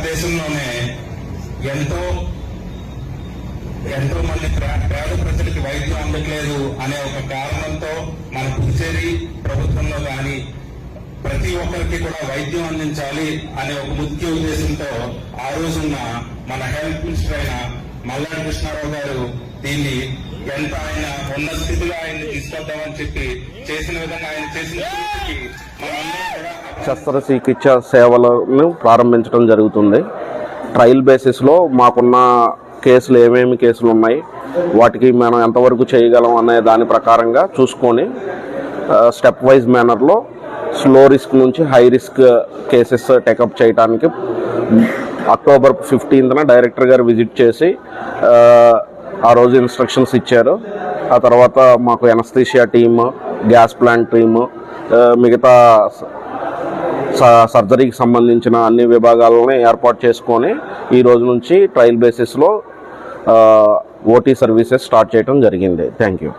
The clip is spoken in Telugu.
భారతదేశంలోనే ఎంతో ఎంతో మంది పేద ప్రజలకి వైద్యం అందట్లేదు అనే ఒక కారణంతో మన పుదుచేరి ప్రభుత్వంలో కానీ ప్రతి ఒక్కరికి కూడా వైద్యం అందించాలి అనే ఒక ముఖ్య ఉద్దేశంతో ఆ రోజున్న మన హెల్త్ మినిస్టర్ అయిన మల్లాడి కృష్ణారావు గారు దీన్ని ఎంత ఆయన ఉన్న స్థితిలో ఆయన్ని తీసుకొద్దామని చెప్పి చేసిన విధంగా ఆయన చేసిన మనందరం శస్త్రచికిత్స సేవలను ప్రారంభించడం జరుగుతుంది. ట్రయల్ బేసిస్లో మాకున్న కేసులు ఏమేమి కేసులు ఉన్నాయి వాటికి మనం ఎంతవరకు చేయగలం అనే దాని ప్రకారంగా చూసుకొని స్టెప్ వైజ్ మేనర్లో స్లో రిస్క్ నుంచి high risk cases take up చేయడానికి అక్టోబర్ ఫిఫ్టీన్త్న డైరెక్టర్ గారు విజిట్ చేసి ఆ, రోజు ఇన్స్ట్రక్షన్స్ ఇచ్చారు. ఆ తర్వాత మాకు anaesthesia team gas plant team మిగతా సర్జరీకి సంబంధించిన అన్ని విభాగాలని ఏర్పాటు చేసుకొని ఈ రోజు నుంచి ట్రయల్ బేసిస్లో ఓటీ సర్వీసెస్ స్టార్ట్ చేయడం జరిగింది. Thank you.